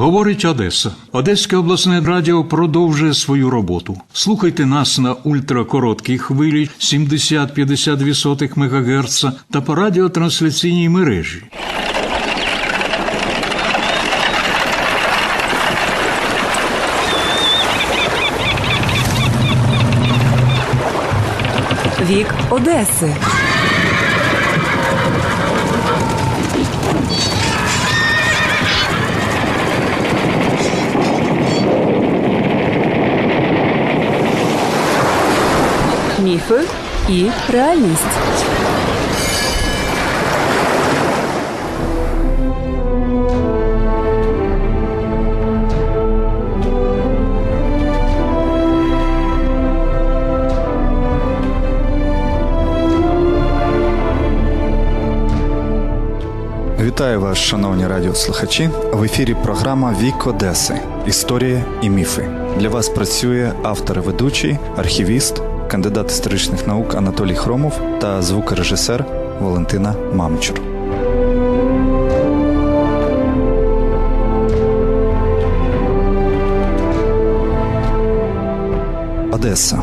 Говорить Одеса. Одеське обласне радіо продовжує свою роботу. Слухайте нас на ультракороткій хвилі 70-52 МГц та по радіотрансляційній мережі. Вік Одеси. Міфи і реальність. Вітаю вас, шановні радіослухачі. В ефірі програма Вік Одеси. Історія і міфи. Для вас працює автор ведучий, архівіст, кандидат історичних наук Анатолій Хромов та звукорежисер Валентина Мамчур. Одеса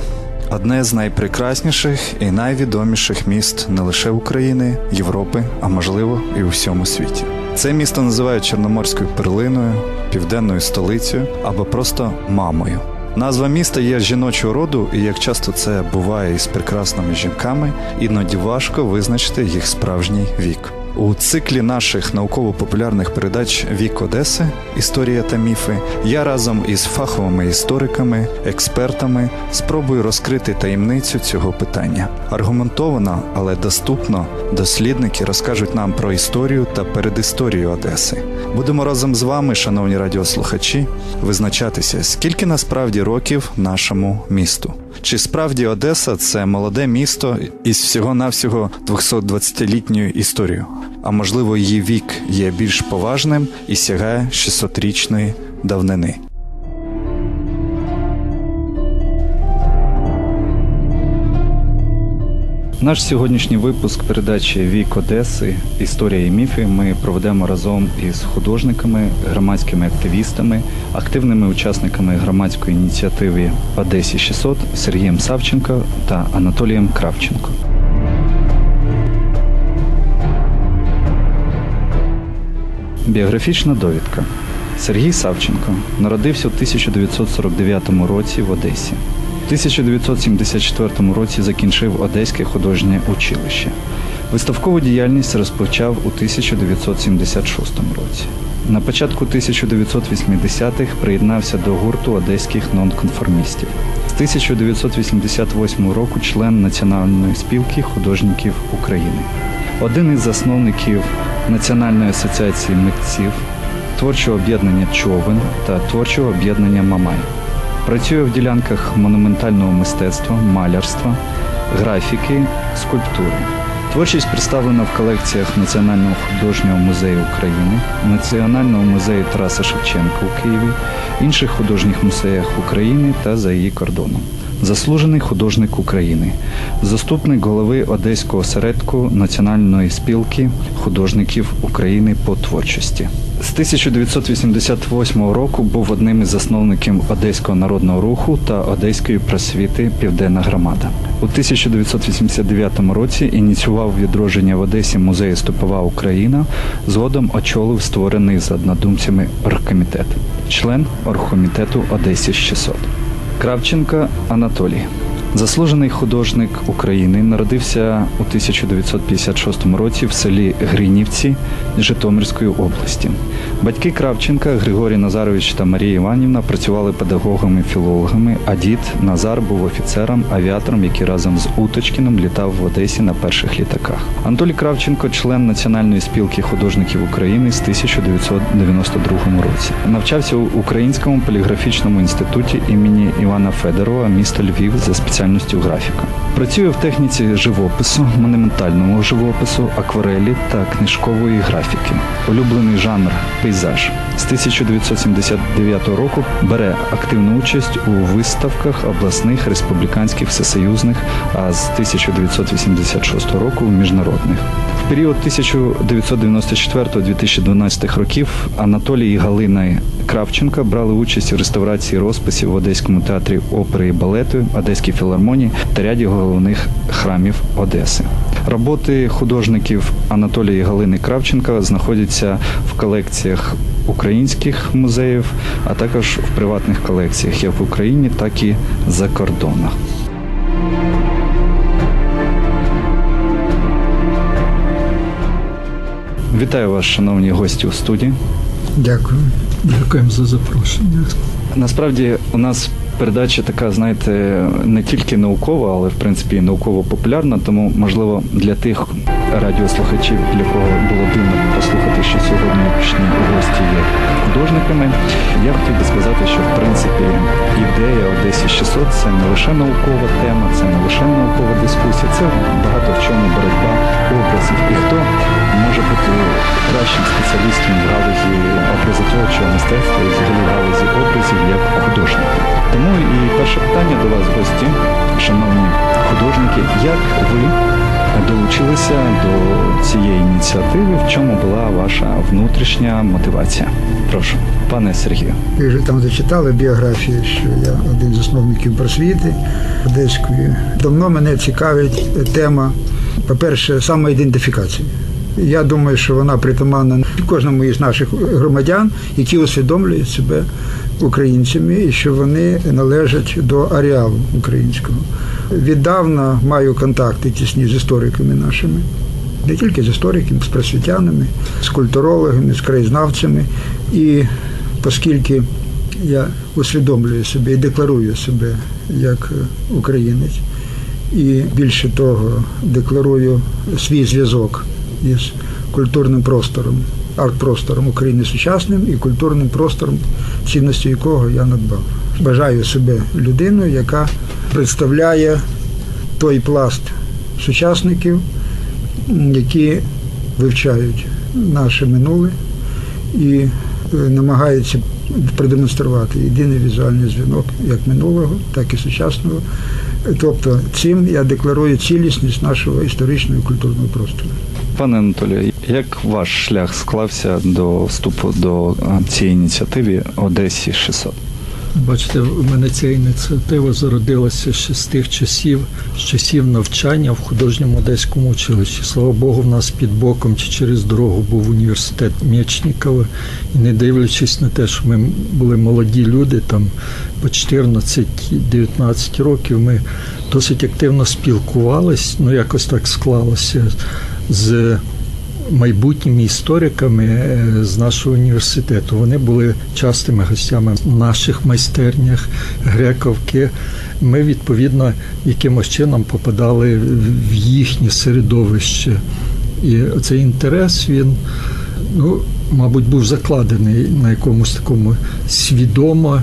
одне з найпрекрасніших і найвідоміших міст не лише України, Європи, а можливо і у всьому світі. Це місто називають Чорноморською перлиною, південною столицею або просто мамою. Назва міста є жіночого роду, і як часто це буває із прекрасними жінками, іноді важко визначити їх справжній вік. У циклі наших науково-популярних передач Вік Одеси Історія та міфи я разом із фаховими істориками, експертами спробую розкрити таємницю цього питання. Аргументовано, але доступно дослідники розкажуть нам про історію та передісторію Одеси. Будемо разом з вами, шановні радіослухачі, визначатися, скільки насправді років нашому місту. Чи справді Одеса це молоде місто із всього-навсього 220-літньою історією? А можливо, її вік є більш поважним і сягає 600-річної давнини. Наш сьогоднішній випуск передачі Вік Одеси Історія і міфи ми проведемо разом із художниками, громадськими активістами, активними учасниками громадської ініціативи Одесі 600 Сергієм Савченко та Анатолієм Кравченко. Біографічна довідка. Сергій Савченко народився в 1949 році в Одесі. У 1974 році закінчив Одеське художнє училище. Виставкову діяльність розпочав у 1976 році. На початку 1980-х приєднався до гурту одеських нонконформістів. З 1988 року член Національної спілки художників України. Один із засновників Національної асоціації митців, творчого об'єднання Човен та творчого об'єднання Мамай. Працює в ділянках монументального мистецтва, малярства, графіки, скульптури. Творчість представлена в колекціях Національного художнього музею України, Національного музею Тараса Шевченка у Києві, інших художніх музеях України та за її кордоном. Заслужений художник України, заступник голови Одеського осередку Національної спілки художників України по творчості. З 1988 року був одним із засновників Одеського народного руху та Одеської просвіти Південна громада. У 1989 році ініціював відродження в Одесі музею Степова Україна. Згодом очолив створений за однодумцями оргкомітет, член оргкомітету Одесі 600. Кравченко Анатолій. Заслужений художник України народився у 1956 році в селі Гринівці Житомирської області. Батьки Кравченка Григорій Назарович та Марія Іванівна працювали педагогами-філологами, а дід Назар був офіцером, авіатором, який разом з Уточкіним літав в Одесі на перших літаках. Анатолій Кравченко, член Національної спілки художників України з 1992 році. Навчався у Українському поліграфічному інституті імені Івана Федорова, місто Львів за спеціальністю графіка. Працює в техніці живопису, монументального живопису, акварелі та книжкової графіки. Улюблений жанр пейзаж. З 1979 року бере активну участь у виставках обласних, республіканських, всесоюзних, а з 1986 року міжнародних. В період 1994-2012 років Анатолій і Галина Кравченка брали участь у реставрації розписів в Одеському театрі опери і балету, Одеській філармонії та ряді головних храмів Одеси. Роботи художників Анатолія і Галини Кравченка знаходяться в колекціях українських музеїв, а також в приватних колекціях як в Україні, так і за кордоном. Вітаю вас, шановні гості у студії. Дякую. Дякуємо за запрошення. Насправді у нас передача така, знаєте, не тільки наукова, але в принципі науково-популярна. Тому, можливо, для тих радіослухачів, для кого було дивно послухати, що сьогоднішні гості є художниками. Я хотів би сказати, що в принципі ідея Одесі 600 – це не лише наукова тема, це не лише наукова дискусія, це багато в чому боротьба образів. І хто може бути кращим спеціалістом в галузі образотворчого мистецтва і взагалі в галузі образів як художник. Тому і перше питання до вас, гості, шановні художники, як ви долучилися до цієї ініціативи? В чому була ваша внутрішня мотивація? Прошу, пане Сергію. Ви вже там зачитали біографію, що я один з засновників просвіти Одеської. Давно мене цікавить тема, по-перше, самоідентифікації. Я думаю, що вона притаманна кожному із наших громадян, які усвідомлюють себе українцями і що вони належать до ареалу українського. Віддавна маю контакти тісні з істориками нашими, не тільки з істориками, з просвітянами, з культурологами, з краєзнавцями. І оскільки я усвідомлюю себе і декларую себе як українець, і більше того, декларую свій зв'язок із культурним простором, арт-простором України сучасним і культурним простором, цінності якого я надбав. Бажаю себе людиною, яка представляє той пласт сучасників, які вивчають наше минуле і е, намагаються продемонструвати єдиний візуальний зв'язок як минулого, так і сучасного. Тобто цим я декларую цілісність нашого історичного і культурного простору. Пане Анатолію, як ваш шлях склався до вступу до цієї ініціативи Одесі 600? Бачите, у мене ця ініціатива зародилася ще з тих часів, з часів навчання в художньому одеському училищі. Слава Богу, в нас під боком чи через дорогу був університет Мєчнікова. І не дивлячись на те, що ми були молоді люди, там по 14-19 років, ми досить активно спілкувались, ну якось так склалося з майбутніми істориками е, з нашого університету. Вони були частими гостями в наших майстернях, грековки. Ми відповідно якимось чином попадали в їхнє середовище. І цей інтерес він, ну, мабуть, був закладений на якомусь такому свідомо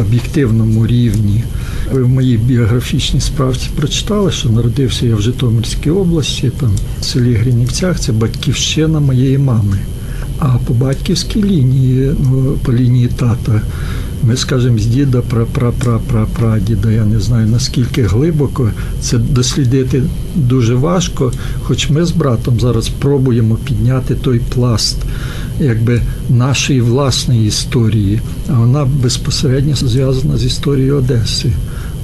об'єктивному рівні. Ви в моїй біографічній справці прочитали, що народився я в Житомирській області, там в селі Гринівцях, це батьківщина моєї мами. А по батьківській лінії, ну, по лінії тата, ми скажемо з діда пра пра пра пра прадіда. Я не знаю наскільки глибоко це дослідити дуже важко. Хоч ми з братом зараз пробуємо підняти той пласт якби нашої власної історії, а вона безпосередньо зв'язана з історією Одеси.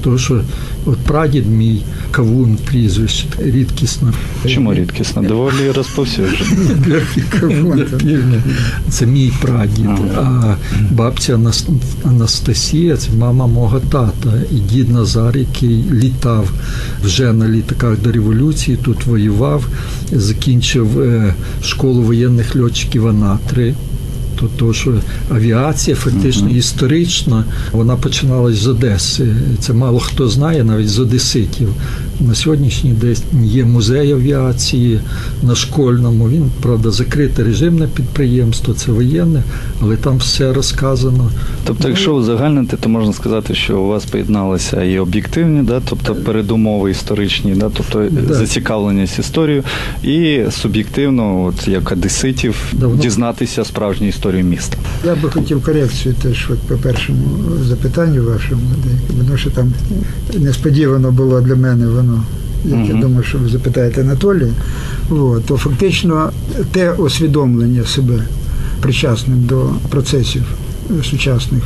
Тому що от прадід мій кавун прізвище рідкісно. Чому рідкісно? Доволі розповсюджено. Півдня. Це мій прадід. А бабця Анас- Анастасія це мама мого тата. І дід Назар, який літав вже на літаках до революції, тут воював, закінчив е, школу воєнних льотчиків Анатри. То, то, що авіація фактично історична, вона починалась з Одеси. Це мало хто знає, навіть з одеситів. На сьогоднішній день є музей авіації на школьному. Він, правда, закрите режимне підприємство, це воєнне, але там все розказано. Тобто, якщо узагальнити, то можна сказати, що у вас поєдналися і об'єктивні, да, тобто передумови історичні, да, тобто Да. зацікавленість історією, і суб'єктивно, от як одеситів, Давно. дізнатися справжню історію міста. Я би хотів корекцію теж от по першому запитанню вашому, тому що там несподівано було для мене воно. Як я думаю, що ви запитаєте Анатолія, От, то фактично те усвідомлення себе причасним до процесів е, сучасних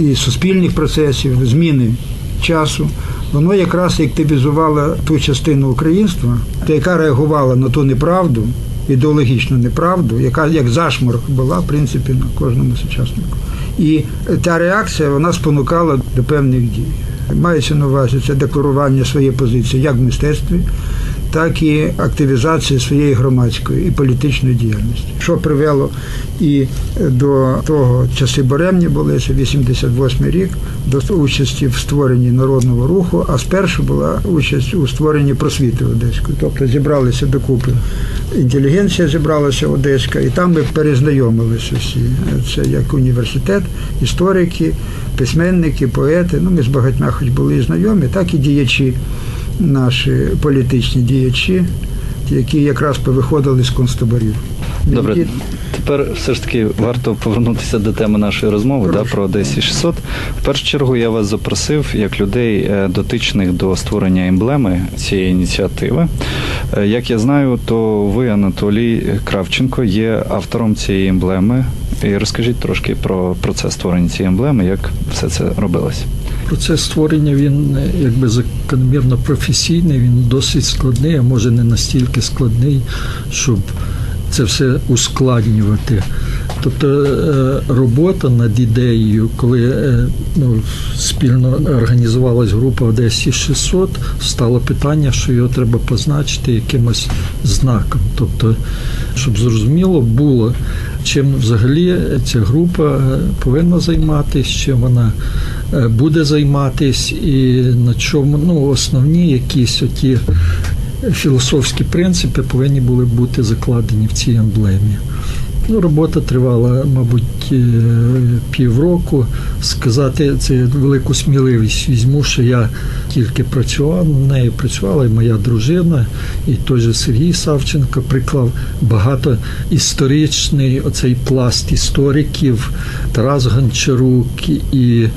і суспільних процесів, зміни часу, воно якраз активізувало ту частину українства, яка реагувала на ту неправду, ідеологічну неправду, яка як зашморг була, в принципі, на кожному сучаснику. І та реакція вона спонукала до певних дій. Мається на увазі це декларування своєї позиції як в мистецтві, так і активізація своєї громадської і політичної діяльності, що привело і до того часи Боремні були це 88 рік, до участі в створенні народного руху. А спершу була участь у створенні просвіти Одеської. Тобто зібралися докупи. Інтелігенція зібралася Одеська, і там ми перезнайомилися всі. Це як університет, історики, письменники, поети. Ну, ми з багатьма хоч були і знайомі, так і діячі наші політичні діячі, які якраз повиходили з концтаборів. Добре, тепер все ж таки варто повернутися до теми нашої розмови да, про Одесі 600. В першу чергу я вас запросив як людей, е, дотичних до створення емблеми цієї ініціативи. Е, Як я знаю, то ви, Анатолій Кравченко, є автором цієї емблеми. І розкажіть трошки про процес створення цієї емблеми, як все це робилось. Процес створення він е, якби закономірно професійний, він досить складний, а може не настільки складний, щоб це все ускладнювати. Тобто е, робота над ідеєю, коли е, ну, спільно організувалась група Одесі 600, стало питання, що його треба позначити якимось знаком. Тобто, щоб зрозуміло було, чим взагалі ця група повинна займатися, чим вона е, буде займатись, і на чому ну, основні якісь оті філософські принципи повинні були бути закладені в цій емблемі. Ну, робота тривала, мабуть, е, півроку. Сказати це велику сміливість візьму, що я тільки працював над нею, працювала і моя дружина, і той же Сергій Савченко приклав багато історичний оцей пласт істориків, Тарас Гончарук і,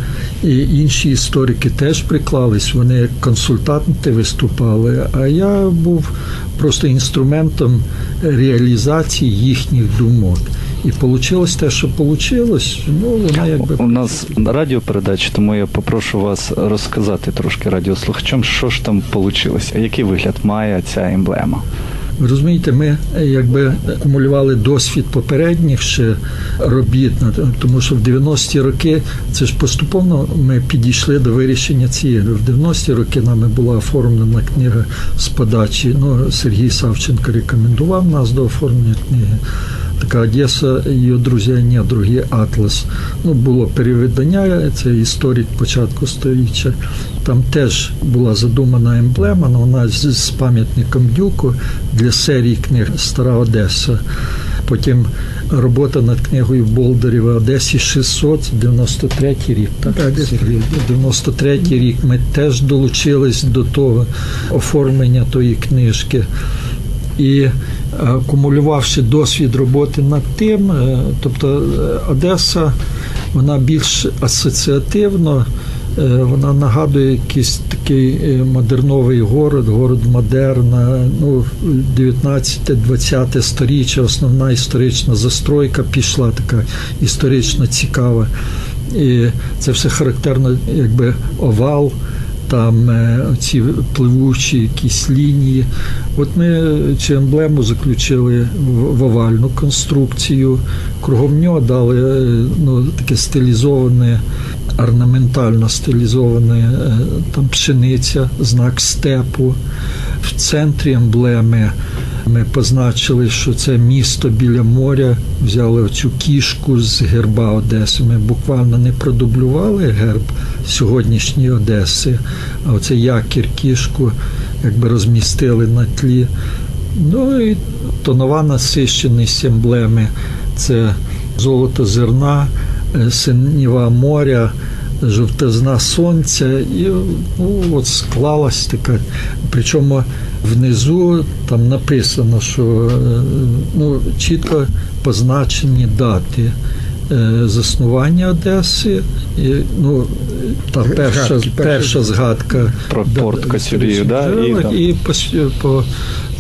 і інші історики теж приклались. Вони як консультанти виступали, а я був просто інструментом реалізації їхніх думок. І вийшло те, що вийшло, ну вона якби У нас радіопередача, тому я попрошу вас розказати трошки радіослухачам, що ж там вийшло, який вигляд має ця емблема. Розумієте, ми е, якби акумулювали досвід попередніх ще робіт, тому що в 90-ті роки це ж поступовно ми підійшли до вирішення цієї. В 90-ті роки нами була оформлена книга з подачі. Ну, Сергій Савченко рекомендував нас до оформлення книги. Така Одеса, її друзі, ні, другий Атлас. Ну, було перевидання, це історик початку століття. Там теж була задумана емблема, але вона з, пам'ятником Дюку для серії книг Стара Одеса. Потім робота над книгою Болдарєва Одесі 600, 93 рік. Так, Так, десь Сергій? 93 рік ми теж долучились до того оформлення тої книжки. І акумулювавши досвід роботи над тим, е, тобто е, Одеса, вона більш асоціативно, е, вона нагадує якийсь такий модерновий город, город модерна, ну, 19-20 сторіччя, основна історична застройка пішла, така історично цікава. І це все характерно, якби овал там е, ці пливучі якісь лінії. От ми цю емблему заключили в овальну конструкцію. Кругом нього дали е, ну, таке стилізоване, орнаментально стилізоване е, там пшениця, знак степу. В центрі емблеми ми позначили, що це місто біля моря. Взяли оцю кішку з герба Одеси. Ми буквально не продублювали герб сьогоднішньої Одеси, а оце якір кішку якби розмістили на тлі. Ну і тонова насищеність емблеми це золото зерна, синіва моря, жовтизна сонця. І ну, от склалась така. Причому внизу там написано, що е, ну, чітко позначені дати. е, Заснування Одеси, і, ну, та перша, Згадки, перша згадка Про порт да, да, і і по, по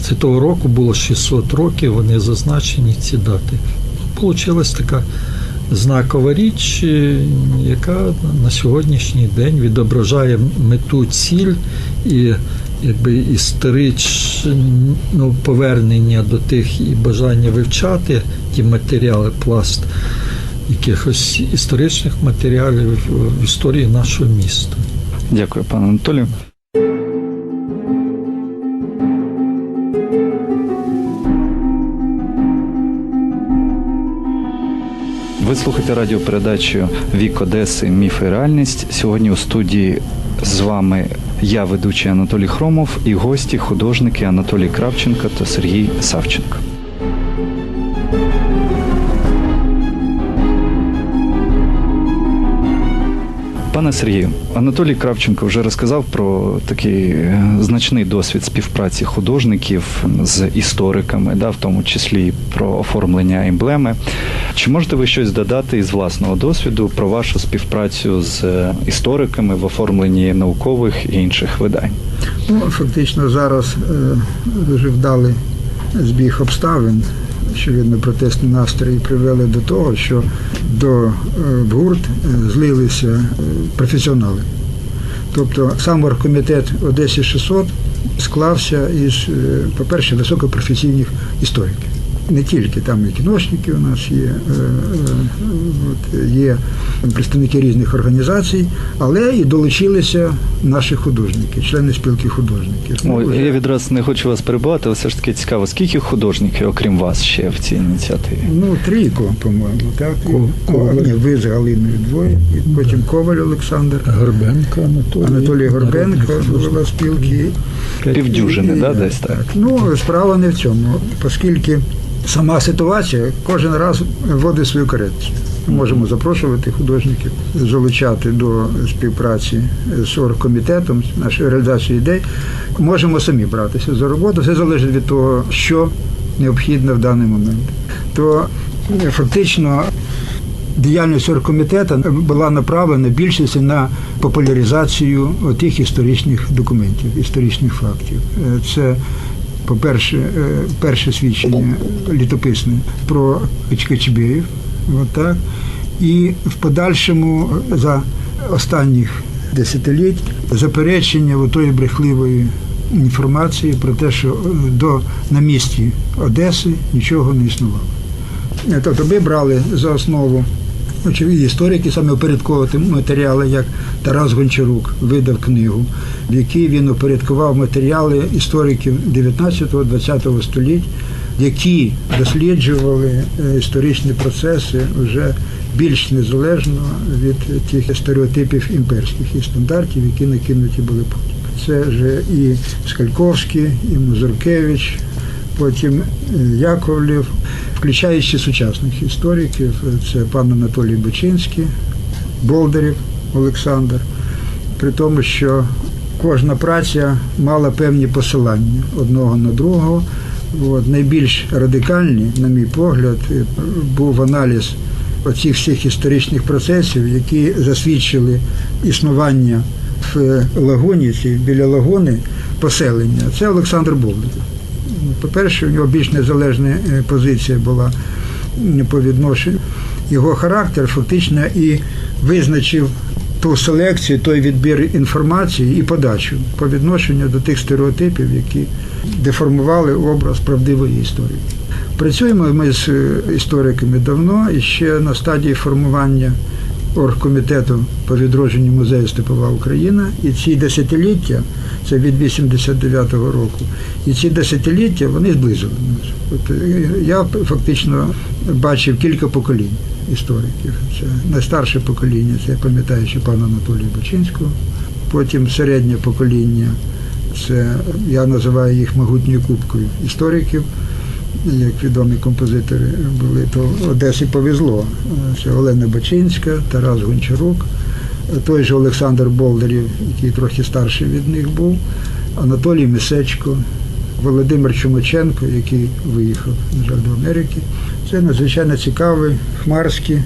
це того року було 600 років, вони зазначені ці дати. Получилась така знакова річ, е, яка на сьогоднішній день відображає мету ціль і якби історичне ну, повернення до тих і бажання вивчати ті матеріали, пласт якихось історичних матеріалів в історії нашого міста. Дякую, пане Анатолію. Ви слухаєте радіопередачу Вік Одеси Міф і реальність. Сьогодні у студії з вами я, ведучий Анатолій Хромов, і гості художники Анатолій Кравченко та Сергій Савченко. Пане Сергію, Анатолій Кравченко вже розказав про такий е, значний досвід співпраці художників з істориками, да, в тому числі про оформлення емблеми. Чи можете ви щось додати із власного досвіду про вашу співпрацю з е, істориками в оформленні наукових і інших видань? Ну, фактично зараз е, дуже вдалий збіг обставин, очевидно, протестні настрої привели до того, що до е, гурт е, злилися е, професіонали. Тобто сам оргкомітет Одесі 600 склався із, по-перше, високопрофесійних істориків. Не тільки там і кіношники у нас є, е, е, от, є представники різних організацій, але і долучилися наші художники, члени спілки художників. Ну, Ой, вже- я відразу не хочу вас перебувати, але все ж таки цікаво, скільки художників, окрім вас, ще в цій ініціативі? Ну, трійко, по-моєму, так? Ко- ні, ви з Галиною двоє, і потім Коваль Олександр, Горбенко Анатолій. Анатолій Горбенко, голова спілки. Півдюжини, І- да, десь так? Ну, справа не в цьому, оскільки сама ситуація кожен раз вводить свою корекцію. Можемо запрошувати художників, залучати до співпраці з оргкомітетом, нашої реалізації ідей. Можемо самі братися за роботу. Все залежить від того, що необхідно в даний момент. То е, фактично діяльність оргкомітету була направлена більшості на популяризацію тих історичних документів, історичних фактів. Е, Це, по-перше, е, перше свідчення літописне про Качкачбеїв, отак. І в подальшому за останніх десятиліть заперечення тої брехливої інформації про те, що е, до на місці Одеси нічого не існувало. Е, Тобто ми брали за основу очевидні історики, саме упорядковувати матеріали, як Тарас Гончарук видав книгу, в якій він упорядкував матеріали істориків 19-20 століть, які досліджували е, історичні процеси вже більш незалежно від тих стереотипів імперських і стандартів, які накинуті були потім. Це вже і Скальковський, і Музуркевич, потім е, Яковлів, включаючи сучасних істориків, це пан Анатолій Бочинський, Болдарів Олександр, при тому, що кожна праця мала певні посилання одного на другого. От, найбільш радикальний, на мій погляд, е, був аналіз оцих всіх історичних процесів, які засвідчили існування в Лагуніці, біля Лагуни поселення. Це Олександр Болдарів. По-перше, у нього більш незалежна е, позиція була по відношенню. Його характер фактично і визначив ту селекцію, той відбір інформації і подачу по відношенню до тих стереотипів, які деформували образ правдивої історії. Працюємо ми з е, істориками давно і ще на стадії формування оргкомітету по відродженню музею Степова Україна. І ці десятиліття, це від 89-го року, і ці десятиліття вони зблизили нас. От е, я фактично бачив кілька поколінь істориків. Це найстарше покоління, це я пам'ятаю ще пана Анатолія Бочинського, потім середнє покоління Це я називаю їх могутньою кубкою істориків. Як відомі композитори були, то Одесі повезло. Це Олена Бачинська, Тарас Гончарук, той же Олександр Болдерів, який трохи старший від них був, Анатолій Мисечко, Володимир Чумаченко, який виїхав, на жаль, до Америки. Це надзвичайно цікавий, хмарський,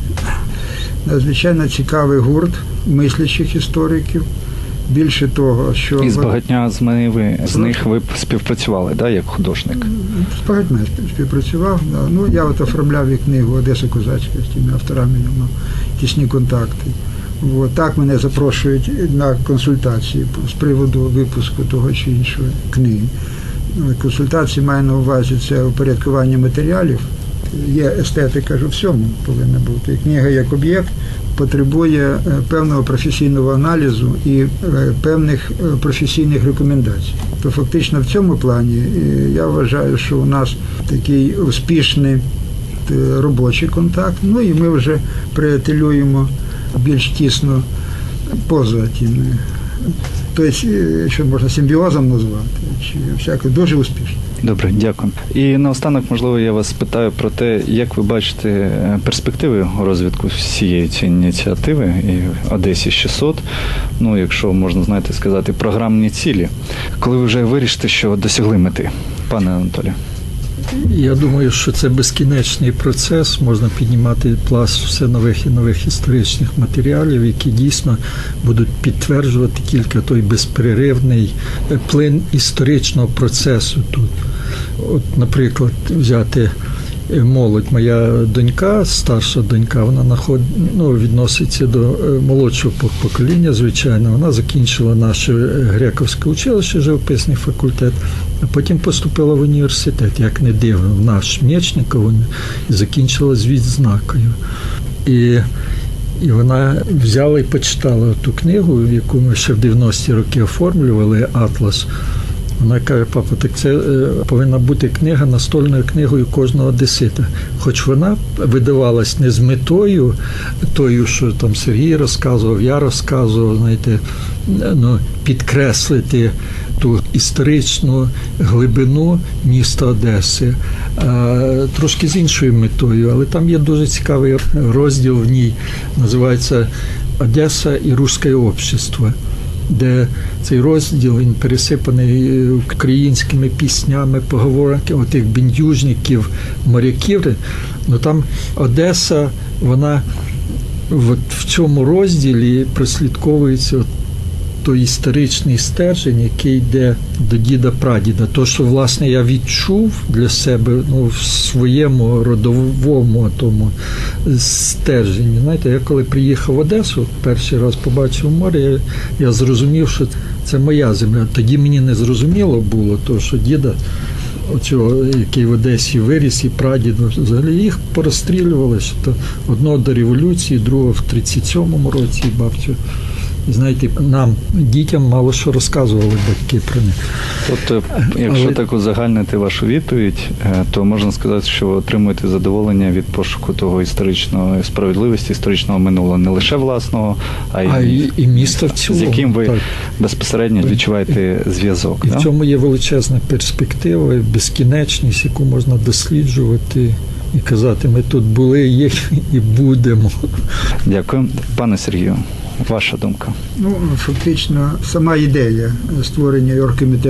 надзвичайно цікавий гурт мислячих істориків. Більше того, що І з багатьма з мене ви з них ви працювали, да, як художник. з багатьма співпрацював. Да. Ну, я от оформляв і книгу Одеса Козацька з тими авторами мав тісні контакти. От, так мене запрошують на консультації з приводу випуску того чи іншої книги. Консультації маю на увазі це упорядкування матеріалів. Є естетика ж у всьому повинна бути. Книга як об'єкт потребує е, певного професійного аналізу і е, певних е, професійних рекомендацій. То фактично в цьому плані я вважаю, що у нас такий успішний робочий контакт. Ну і ми вже приятелюємо більш тісно поза тими. Тобто, що можна симбіозом назвати, чи всяке дуже успішно. Добре, дякую. І наостанок, можливо, я вас спитаю про те, як ви бачите е, перспективи розвитку всієї цієї ініціативи і Одесі 600, ну, якщо можна знаєте сказати, програмні цілі, коли ви вже вирішите, що досягли мети, пане Анатолію. Я думаю, що це безкінечний процес. Можна піднімати пласт все нових і нових історичних матеріалів, які дійсно будуть підтверджувати тільки той безперервний е, плин історичного процесу тут. От, наприклад, взяти е, молодь. Моя донька, старша донька, вона наход... ну, відноситься до е, молодшого покоління, звичайно. Вона закінчила наше е, грековське училище, живописний факультет, а потім поступила в університет, як не дивно, в наш Мєчников і закінчила з відзнакою. І і вона взяла і почитала ту книгу, яку ми ще в 90-ті роки оформлювали Атлас. Вона каже, папа, так це е, повинна бути книга настольною книгою кожного одесита. Хоч вона видавалась не з метою, тою, що там Сергій розказував, я розказував, знаєте, ну, підкреслити ту історичну глибину міста Одеси, трошки з іншою метою, але там є дуже цікавий розділ в ній, називається Одеса і Руське общество де цей розділ він пересипаний е, українськими піснями, поговорки отих бендюжників, моряків. Ну там Одеса, вона от в цьому розділі прослідковується той історичний стержень, який йде до діда прадіда. То, що власне я відчув для себе ну, в своєму родовому тому стерженні. Знаєте, я коли приїхав в Одесу, перший раз побачив море, я, я зрозумів, що це моя земля. Тоді мені не зрозуміло було, то, що діда. Оцього, який в Одесі виріс, і прадід, взагалі їх порозстрілювали, що то одного до революції, другого в 37-му році бабцю. І знаєте, нам, дітям, мало що розказували батьки про них. Тобто, якщо Але- так узагальнити вашу відповідь, е, то можна сказати, що ви отримуєте задоволення від пошуку того історичного справедливості, історичного минулого, не лише власного, а й А і, і місто в з яким ви так. безпосередньо відчуваєте зв'язок. І да? в цьому є величезна перспектива, безкінечність, яку можна досліджувати і казати, ми тут були, є і будемо. Дякую, пане Сергію. Ваша думка. Ну, фактично, сама ідея створення оргкомітету